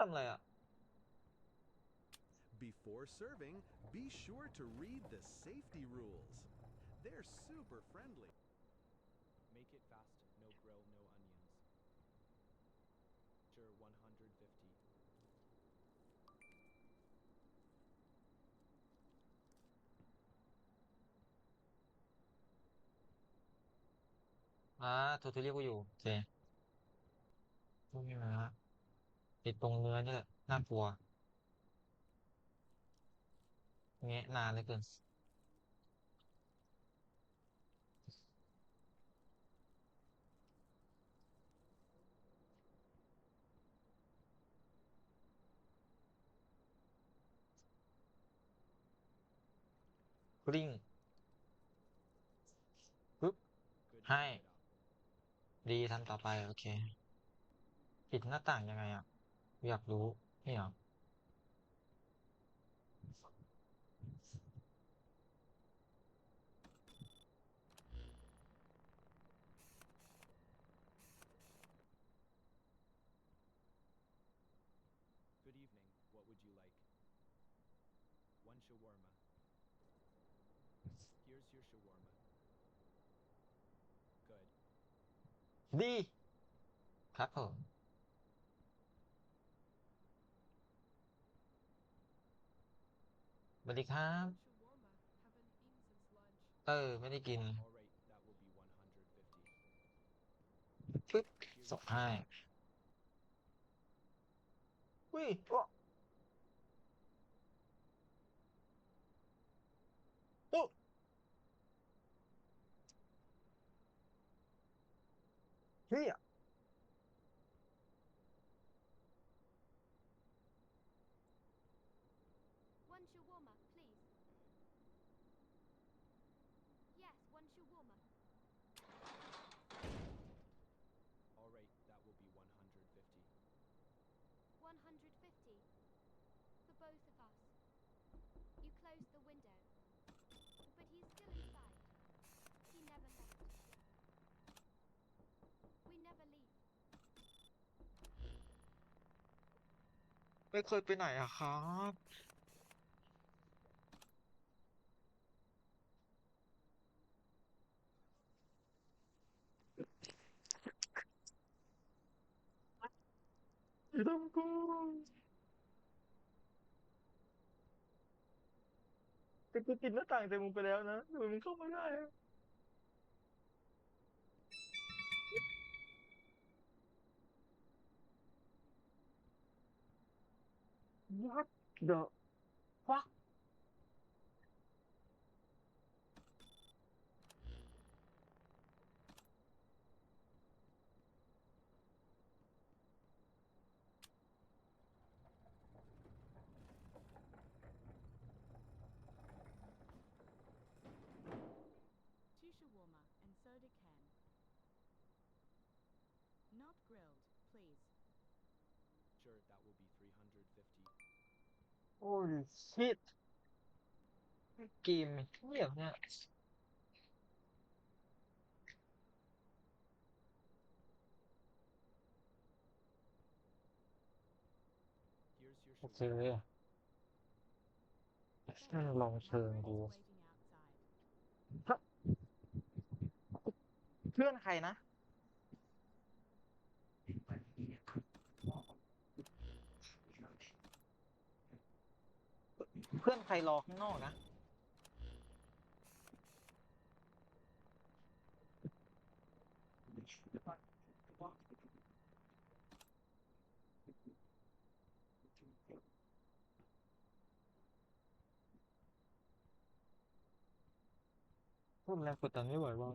ทำอะไรอ่ะ Before serving, be sure to read the safety rules. They're super friendly. Make it fast. No grill, no onions. Sure, 150. อ่าทูทูเรียกกูอยู่ โอเคพวกนี้นะฮะ ติดตรงเนื้อนี่แหละน่ากลัวแงะนานเลยเกินกริ้ง Good. Hi. keep it up. ดีทำต่อไป โอเค ปิดหน้าต่างยังไงอะ อยากรู้นี่เหรอ Good evening. What would you like? One shawarma. Here's your shawarma. Good. ดีครับผม วัสดีครับ เออ ไม่ได้กิน ปึ๊บสองห้อุ้ยโอ้โอ้เฮีย ไม่เคยไปไหนอะครับอย่าทำกูแต่กูปิดหน้าต่างใส่มึงไปแล้วนะทำไมมึงเข้ามาได้อะ What the fuck and soda can. Not grilled, please. Sure, that will be 350. Holy shit เกมเงียบเนี่ย Here's your โอเค shawarma. อืมลองเชิง My ดู friend is waiting outside. เพื่อนใครนะ เพื่อนใครรอข้างนอกนะพูดแรงกดดันไม่ไหวว่า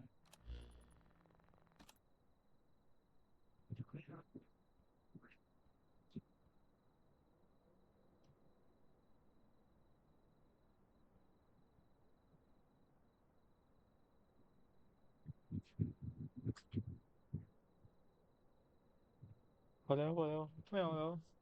พอแล้วพอ